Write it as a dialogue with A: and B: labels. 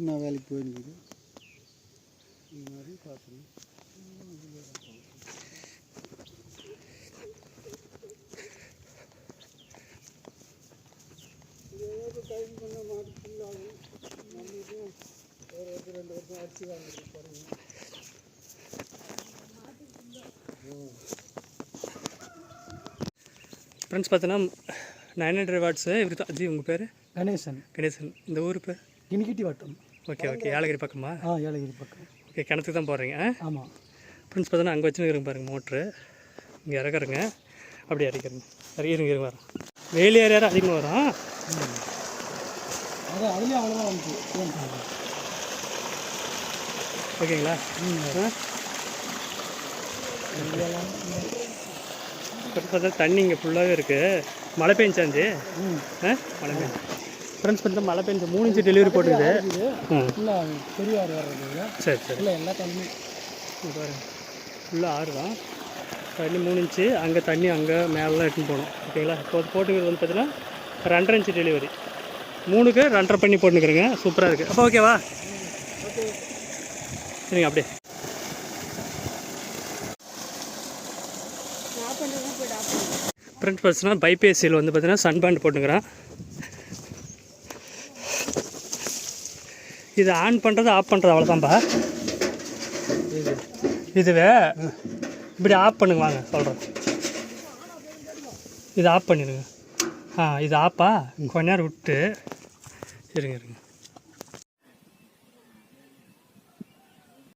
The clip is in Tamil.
A: ஊர் நான் வேலைக்கு போயிருந்தது. பார்த்துக்கணும் ஃப்ரெண்ட்ஸ் பார்த்தோன்னா நைன் ஹண்ட்ரட் வாட்ஸு இவர் தான் அஜி உங்கள் பேர்?
B: கணேசன்.
A: கணேசன். இந்த ஊர் பேர்?
B: கிணிக்கிட்டி வாட்டம்.
A: Okay okay. ஏலகிரி பக்கமா?
B: ஆ ஏலகிரி பக்கம்.
A: ஓகே கிணத்துக்கு தான் போடுறீங்க
B: ஆமாம்
A: ஃப்ரெண்ட்ஸ் பார்த்தோன்னா அங்கே வச்சுருக்கிறங்க பாருங்க மோட்ரு இங்கே இறக்குறங்க. அப்படியே இறக்கிறங்க இறங்கிருங்க இருங்க வரோம். வெயில் ஏரியா அதிகமாக வரும்.
B: அது அதுலேயும் அவ்வளோதான் வந்துச்சு.
A: ஓகேங்களா? இப்போ பார்த்தா தண்ணி இங்கே ஃபுல்லாகவே இருக்குது மழை ஆ? மழை பெஞ்சு. ஃப்ரெண்ட்ஸ் பார்த்தா மழை பெஞ்சு மூணு இன்ச்சு டெலிவரி ம்.
B: ஃபுல்லாக பெரியார் வர்றது
A: சரி சரி.
B: இல்லை எல்லா தண்ணி
A: இங்க பாருங்க. ஃபுல்லாக ஆறு தான். தண்ணி மூணு இன்ச்சு அங்கே தண்ணி அங்கே மேலாம் எடுத்துன்னு போகணும். ஓகேங்களா? இப்போ போட்டுக்கிறது வந்து பார்த்தீங்கன்னா ரெண்டரை இன்ச்சு டெலிவரி மூணுக்கு ரெண்டரை பண்ணி போட்டுக்கிறேங்க சூப்பராக இருக்குது அப்போ ஓகேவா சரிங்க அப்படியே. ஃப்ரண்ட் பர்சனாக பைபேசியில் வந்து பார்த்தீங்கன்னா சன் பேண்ட் போட்டுக்கிறேன். இது ஆன் பண்ணுறது ஆஃப் பண்ணுறது அவ்வளோதான்ப்பா இதுவே இப்படி ஆஃப் பண்ணுங்க வாங்க சொல்கிறேன் இது ஆஃப் பண்ணிடுங்க. ஆ இது ஆப்பா கொஞ்ச நேரம் விட்டு இருங்க இருங்க.